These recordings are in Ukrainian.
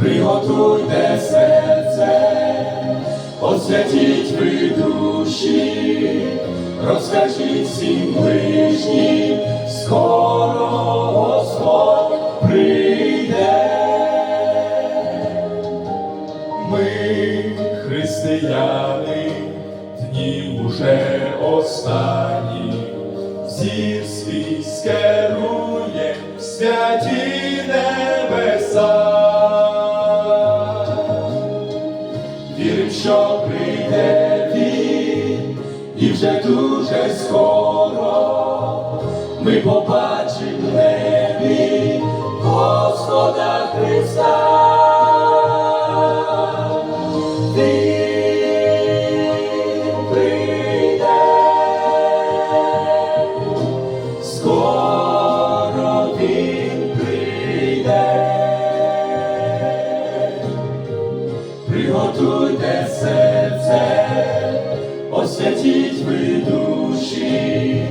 Приготуйте серце, освятіть ви душі, розкажіть всім ближнім, дні уже останні, зір свій скерує в святі небеса. Вірим, що прийде він, і вже дуже скоро ми побачимо скоро він прийде. Приготуйте серце, освятіть ви душі,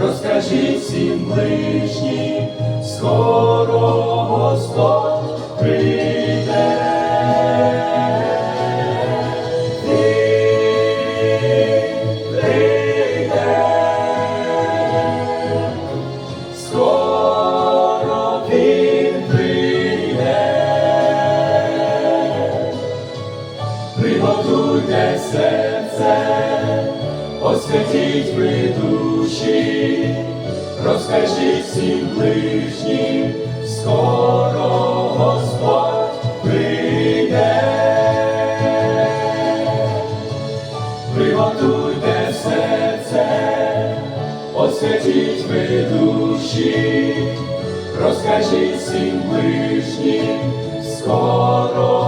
розкажіть всім ближнім, скоро серце, освятіть ви душі, розкажіть всім ближнім, скоро Господь прийде. Приготуйте серце, освятіть ви душі, розкажіть всім ближнім, скоро